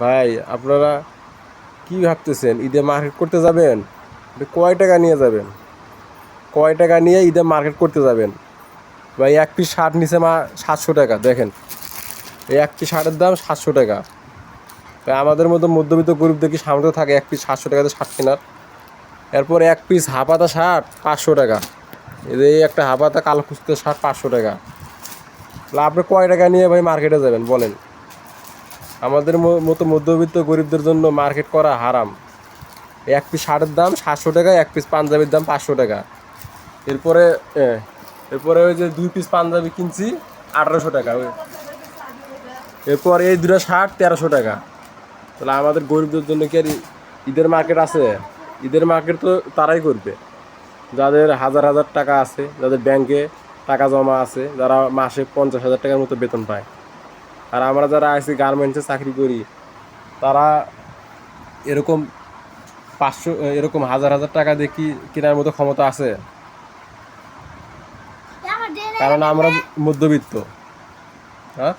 ভাই, আপনারা কি ভাবতেছেন? ঈদে মার্কেট করতে যাবেন? কয় টাকা নিয়ে যাবেন? কয় টাকা নিয়ে ঈদে মার্কেট করতে যাবেন? ভাই, এক পিস শার্ট নিচে মা সাতশো টাকা, দেখেন। এই এক পিস শার্টের দাম সাতশো টাকা। তাই আমাদের মতো মধ্যবিত্ত গরিবদের কি সামর্থ্য থাকে এক পিস সাতশো টাকাতে শার্ট কেনার? এরপর এক পিস হাফাতা শার্ট পাঁচশো টাকা। এই একটা হাফাতা কালো কুস্তের শার্ট পাঁচশো টাকা। আপনি কয় টাকা নিয়ে ভাই মার্কেটে যাবেন, বলেন? আমাদের মতো মধ্যবিত্ত গরিবদের জন্য মার্কেট করা হারাম। এক পিস শার্টের দাম সাতশো টাকা, এক পিস পাঞ্জাবির দাম পাঁচশো টাকা। এরপরে এরপরে ওই যে দুই পিস পাঞ্জাবি কিনছি, আঠারোশো টাকা, ওই। এরপর এই দুটো শার্ট তেরোশো টাকা। তাহলে আমাদের গরিবদের জন্য কি আর ঈদের মার্কেট আছে? ঈদের মার্কেট তো তারাই করবে। যাদের হাজার হাজার টাকা আছে, যাদের ব্যাংকে টাকা জমা আছে, যারা মাসে পঞ্চাশ হাজার টাকার মতো বেতন পায়। আর আমরা যারা আছি গার্মেন্টসে চাকরি করি তারা এরকম পাঁচশো এরকম হাজার হাজার টাকা দিয়ে কি কেনার মতো ক্ষমতা আছে? কারণ আমরা মধ্যবিত্ত। হ্যাঁ?